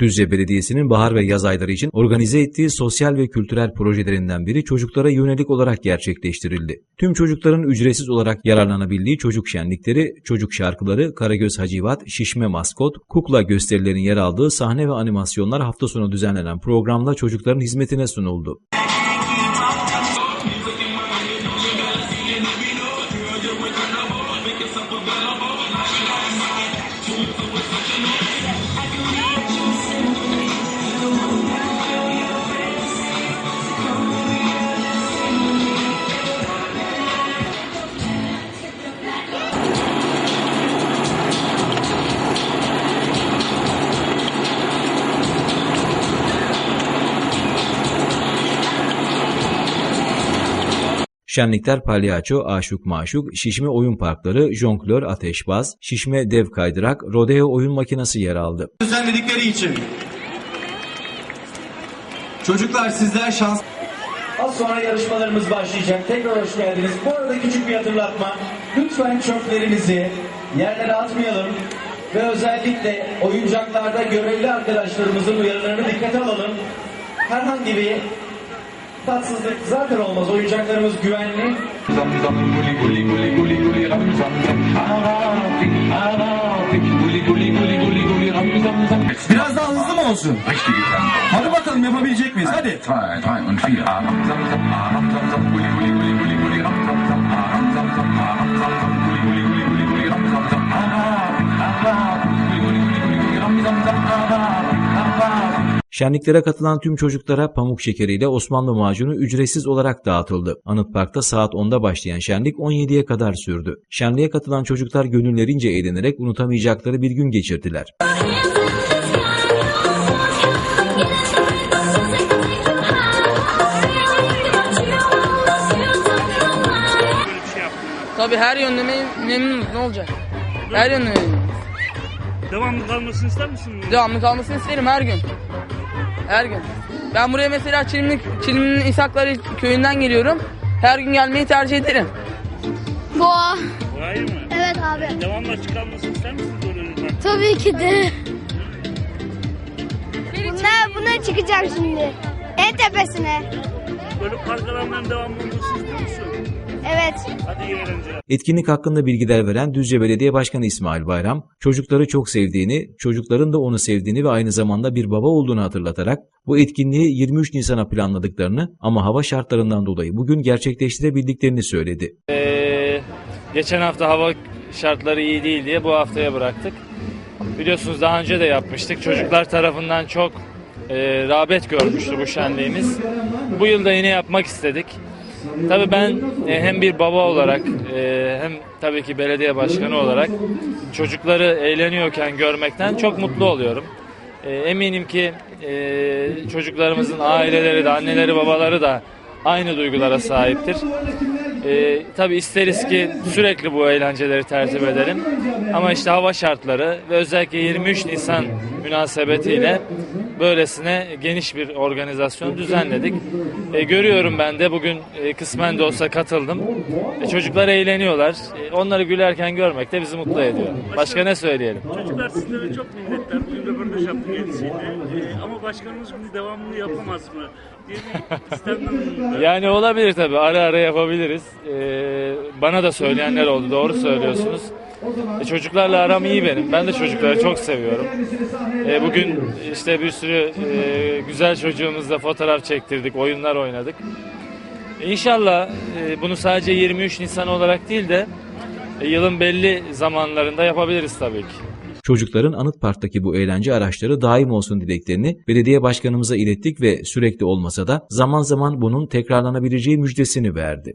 Düzce Belediyesi'nin bahar ve yaz ayları için organize ettiği sosyal ve kültürel projelerinden biri çocuklara yönelik olarak gerçekleştirildi. Tüm çocukların ücretsiz olarak yararlanabildiği çocuk şenlikleri, çocuk şarkıları, Karagöz Hacivat, Şişme Maskot, kukla gösterilerinin yer aldığı sahne ve animasyonlar hafta sonu düzenlenen programda çocukların hizmetine sunuldu. Şenlikler palyaço, aşık maşuk, şişme oyun parkları, jonglör, ateşbaz, şişme dev kaydırak, rodeo oyun makinesi yer aldı. düzenledikleri için. Çocuklar sizler şans... Az sonra yarışmalarımız başlayacak. Tekrar hoş geldiniz. Bu arada küçük bir hatırlatma. Lütfen çöplerimizi yerlere atmayalım. Ve özellikle oyuncaklarda görevli arkadaşlarımızın uyarılarını dikkate alalım. Herhangi bir tatsızlık zaten olmaz. Oyuncaklarımız güvenli. Zam zam guli guli guli guli guli ram zam zam. Arapik arapik guli guli guli guli guli ram zam zam. Biraz daha hızlı mı olsun? Hadi bakalım yapabilecek miyiz? Hadi. Zwei, drei und vier. Şenliklere katılan tüm çocuklara pamuk şekeriyle Osmanlı macunu ücretsiz olarak dağıtıldı. Anıt Park'ta saat 10'da başlayan şenlik 17'ye kadar sürdü. Şenliğe katılan çocuklar gönüllerince eğlenerek unutamayacakları bir gün geçirdiler. Tabii her yönde mem- memnunuz ne olacak? Her yönde memnunuz. Devamlı kalmasını ister misin? Devamlı kalmasını isterim her gün. Her gün. Ben buraya mesela Çilimlik, Çilimli'nin İshakları köyünden geliyorum. Her gün gelmeyi tercih ederim. Boğa. Hayır mı? Evet abi. Devamlı açık kalmasını ister misin doğru bak? Tabii ki de. Buna, buna çıkacağım şimdi. En tepesine. Böyle park devamlı olmasını istiyor musun? Evet. Hadi iyi eğlenceler. Etkinlik hakkında bilgiler veren Düzce Belediye Başkanı İsmail Bayram, çocukları çok sevdiğini, çocukların da onu sevdiğini ve aynı zamanda bir baba olduğunu hatırlatarak bu etkinliği 23 Nisan'a planladıklarını ama hava şartlarından dolayı bugün gerçekleştirebildiklerini söyledi. Ee, geçen hafta hava şartları iyi değil diye bu haftaya bıraktık. Biliyorsunuz daha önce de yapmıştık. Çocuklar tarafından çok e, rağbet görmüştü bu şenliğimiz. Bu yıl da yine yapmak istedik. Tabii ben e, hem bir baba olarak e, hem tabii ki belediye başkanı olarak çocukları eğleniyorken görmekten çok mutlu oluyorum. E, eminim ki çocuklarımızın aileleri de anneleri babaları da aynı duygulara sahiptir. Tabii isteriz ki sürekli bu eğlenceleri tertip edelim. Ama işte hava şartları ve özellikle 23 Nisan münasebetiyle böylesine geniş bir organizasyon düzenledik. Ee, görüyorum ben de bugün e, kısmen de olsa katıldım. E, çocuklar eğleniyorlar. E, onları gülerken görmek de bizi mutlu ediyor. Başka ne söyleyelim? Çocuklar sizlere çok minnettar. Bugün röportaj yaptık kendisiyle. Ee, ama başkanımız bunu devamlı yapamaz mı? Yani olabilir tabii. Ara ara yapabiliriz. Ee, bana da söyleyenler oldu. Doğru söylüyorsunuz. E, çocuklarla aram iyi benim. Ben de çocukları çok seviyorum. E, bugün işte bir sürü e, güzel çocuğumuzla fotoğraf çektirdik, oyunlar oynadık. İnşallah e, bunu sadece 23 Nisan olarak değil de e, yılın belli zamanlarında yapabiliriz tabii ki. Çocukların Anıt Park'taki bu eğlence araçları daim olsun dileklerini belediye başkanımıza ilettik ve sürekli olmasa da zaman zaman bunun tekrarlanabileceği müjdesini verdi.